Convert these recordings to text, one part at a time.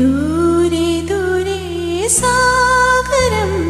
दूरे दूरे सागरम्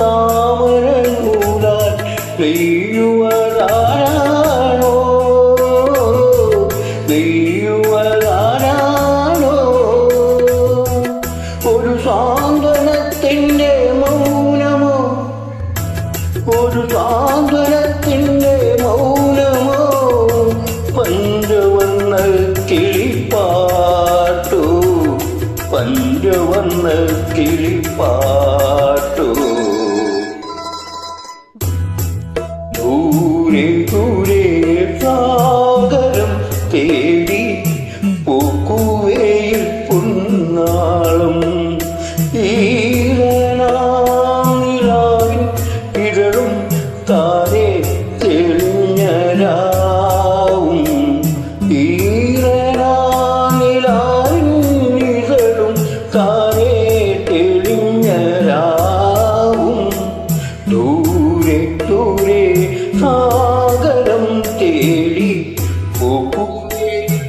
താമരൂട പെയ്യുവതാരാണോ പെയ്യുവതാരാണോ ഒരു സാന്ത്വനത്തിന്റെ മൗനമോ? ഒരു സാന്ത്വനത്തിന്റെ മൗനമോ? പഞ്ചവർണ കിളിപ്പാട്ടു. പഞ്ചവർണ കിളിപ്പാട്ടു. ഈരനാവിൻ ഇഴറും താരെ തെളിഞ്ഞരാവും. ഈരനാവിൻ ഇഴറും താരെ തെളിഞ്ഞരാവും. ദൂരെ ദൂരെ സാഗരം തേടി പോകുകയും